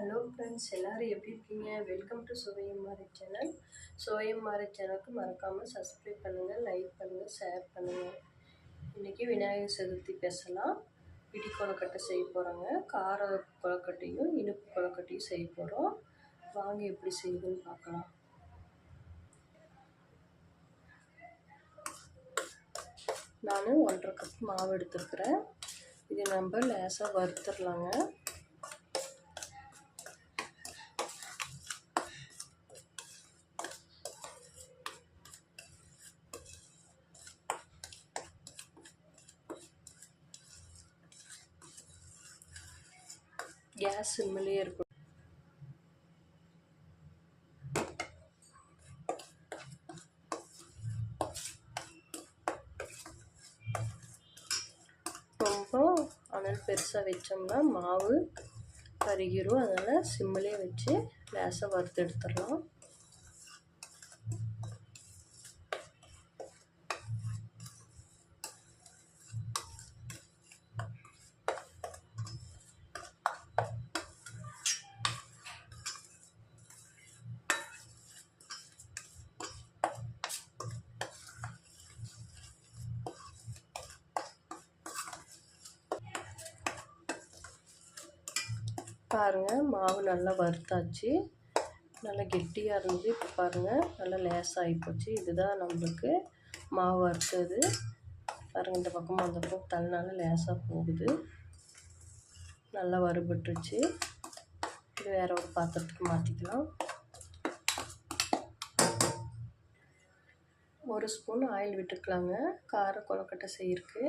Hello friends எல்லோரும் எப்படி இருக்கீங்க? வெல்கம் டு சுவையும் மாறி சேனல். சுவையம் மாறி சேனலுக்கு மறக்காமல் சப்ஸ்கிரைப் பண்ணுங்கள் லைக் பண்ணுங்கள் ஷேர் பண்ணுங்கள் இன்றைக்கி விநாயகர் சதுர்த்தி பேசலாம். இடி கொலக்கட்டை செய்ய போகிறோங்க கார கொழுக்கட்டையும் இனிப்பு கொழுக்கட்டையும் செய்ய போகிறோம் வாங்க எப்படி செய்யுதுன்னு பார்க்கலாம். நான் ஒன்றரை கப் மாவு எடுத்துருக்குறேன். இது நம்ம லேசாக வறுத்துடலாங்க. கேஸ் சிம்மிலே இருக்கும் ரொம்ப அனல் பெருசாக வச்சோம்னா மாவு கருகிரும். அதனால் சிம்மிலே வச்சு லேசாக வறுத்து எடுத்துடலாம். பாருங்கள் மாவு நல்லா வறுத்தாச்சு. நல்லா கெட்டியாக இருந்தது இப்போ பாருங்கள் நல்லா லேசாகி போச்சு இதுதான் நம்மளுக்கு மாவு வறுத்தது. பாருங்கள் இந்த பக்கமும் அந்த பக்கம் தள்ளினால லேசாக போகுது. நல்லா வறுபட்டுருச்சு. இது வேறு ஒரு பாத்திரத்துக்கு மாற்றிக்கலாம் ஒரு ஸ்பூன் ஆயில் விட்டுக்கலாங்க. கார கொழுக்கட்டை செய்யிருக்கு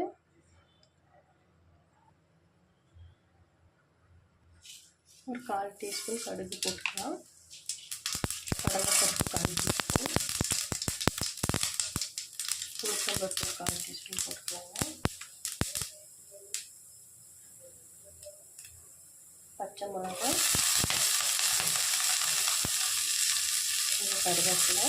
ஒரு கால் டீஸ்பூன் கடுகு போட்டுக்கலாம். கடலைப்பருப்பு கால் டீஸ்பூன். உளுத்தம்பருப்பு கால் டீஸ்பூன் போட்டுக்கலாங்க பச்சை மிளகாய். கருவேப்பிலை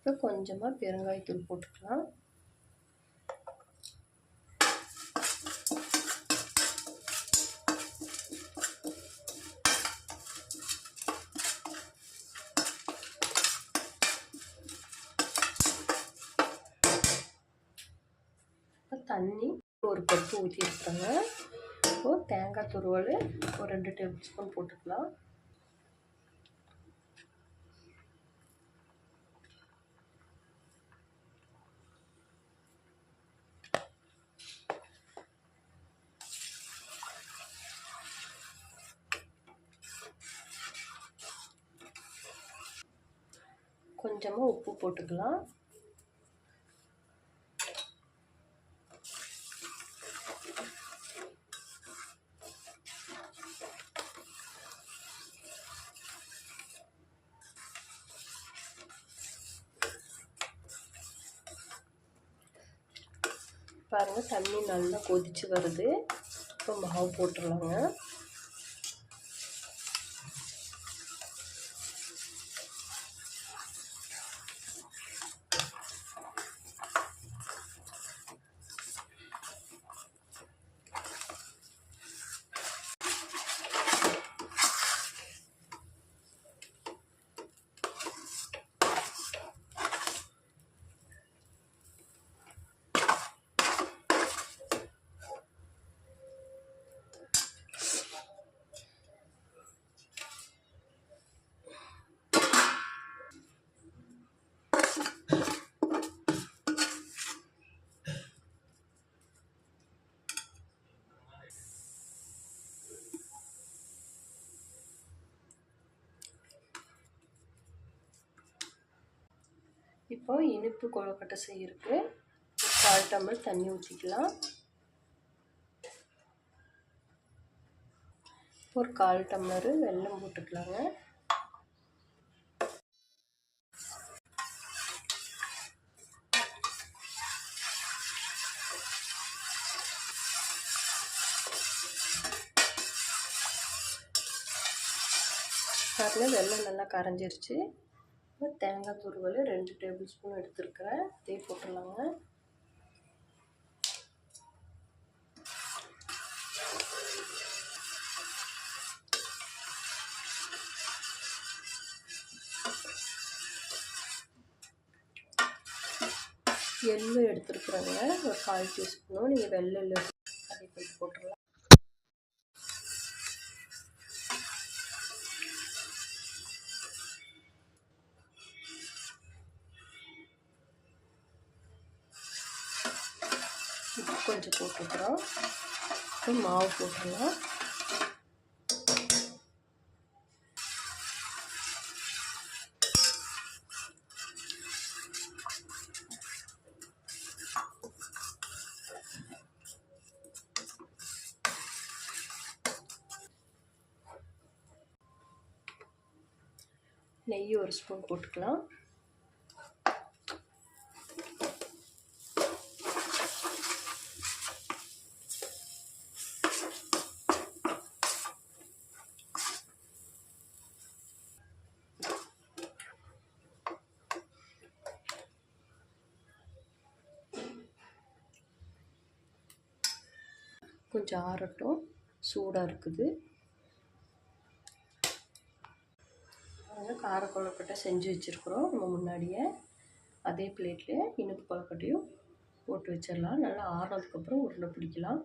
இப்போ கொஞ்சமாக பெருங்காயத்தூள் போட்டுக்கலாம். தண்ணி ஒரு கப்பு ஊற்றி இருக்கிறேங்க இப்போது தேங்காய் துருவல் ஒரு ரெண்டு டேபிள் ஸ்பூன் போட்டுக்கலாம். கொஞ்சமாக உப்பு போட்டுக்கலாம். பாருங்கள் தண்ணி நல்லா கொதிச்சு வருது. இப்போ மாவு போட்டுடலாங்க இப்போது இனிப்பு கொழுக்கட்டை செய்யறதுக்கு கால் டம்ளர் தண்ணி ஊற்றிக்கலாம் ஒரு கால் டம்ளர் வெல்லம் போட்டுக்கலாங்க. பாருங்கள் வெள்ளம் நல்லா கரைஞ்சிருச்சு. தேங்காய் துருவல் ரெண்டு டேபிள் ஸ்பூன் எடுத்துருக்கிறேன். இதே போட்டுடலாங்க. எள்ளு எடுத்துருக்குறேங்க. ஒரு கால் டீஸ்பூனும் நீங்கள் வெள்ளை எள்ளு அதை கொஞ்சம் போட்டுடலாம். கொஞ்சம் போட்டுக்கிறோம். அப்புறம் மாவு போட்டுடலாம். நெய் ஒரு ஸ்பூன் போட்டுக்கலாம். கொஞ்சம் ஆறட்டும். சூடாக இருக்குது. கார கொழுக்கட்டை செஞ்சு வச்சுருக்குறோம். நம்ம முன்னாடியே அதே பிளேட்லேயே இனிப்பு கொழுக்கட்டையும் போட்டு வச்சிடலாம். நல்லா ஆறுனதுக்கப்புறம் உருண்டை பிடிக்கலாம்.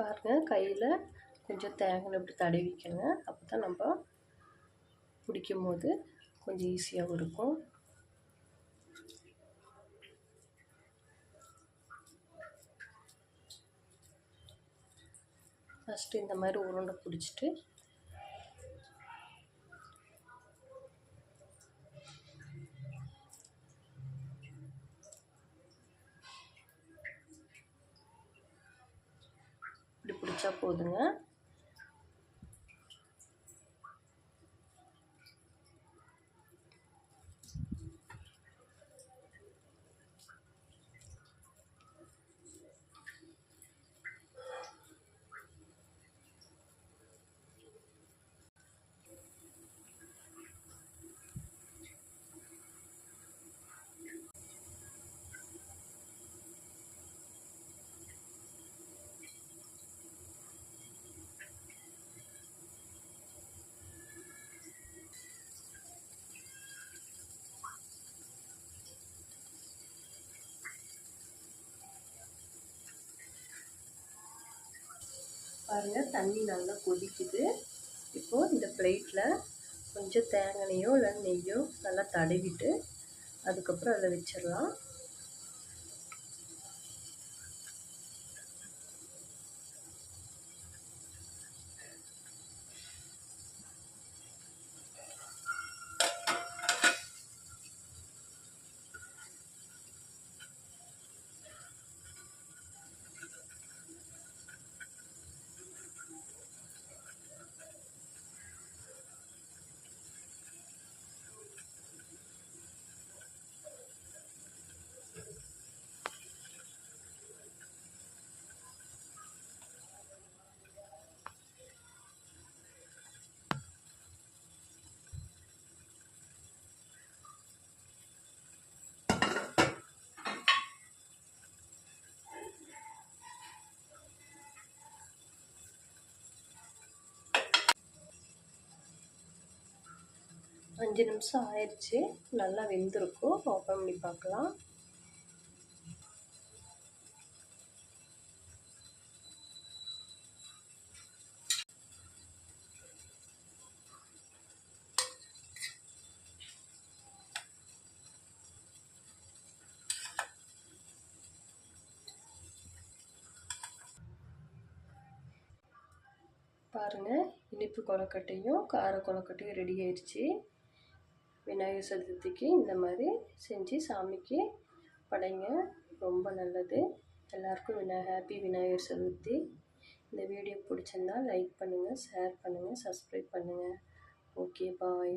பாருங்கள் கையில் கொஞ்சம் தேங்காய் இப்படி தடவிக்கங்க அப்போ தான் நம்ம பிடிக்கும் போது கொஞ்சம் ஈஸியாகவும் இருக்கும். ஃபஸ்ட்டு இந்த மாதிரி உருண்டை பிடிச்சிட்டு இப்படி போதுங்க. பாருங்கள் தண்ணி நல்லா கொதிக்குது. இப்போது இந்த பிளேட்டில் கொஞ்சம் தேங்காயோ இல்லை நெய்யோ நல்லா தடவிட்டு அதுக்கப்புறம் அதில் வச்சிடலாம். அஞ்சு நிமிஷம் ஆயிடுச்சு நல்லா வெந்திருக்கும். ஓப்பன் பண்ணி பார்க்கலாம். பாருங்கள் இனிப்பு கொலக்கட்டையும் கார கொலக்கட்டையும் ரெடி ஆயிடுச்சு விநாயகர் சதுர்த்திக்கு இந்த மாதிரி செஞ்சு சாமிக்கு படைங்க. ரொம்ப நல்லது. எல்லாருக்கும் விநாய ஹாப்பி விநாயகர் சதுர்த்தி. இந்த வீடியோ பிடிச்சிருந்தா லைக் பண்ணுங்கள் ஷேர் பண்ணுங்கள் சப்ஸ்கிரைப் பண்ணுங்கள் ஓகே பாய்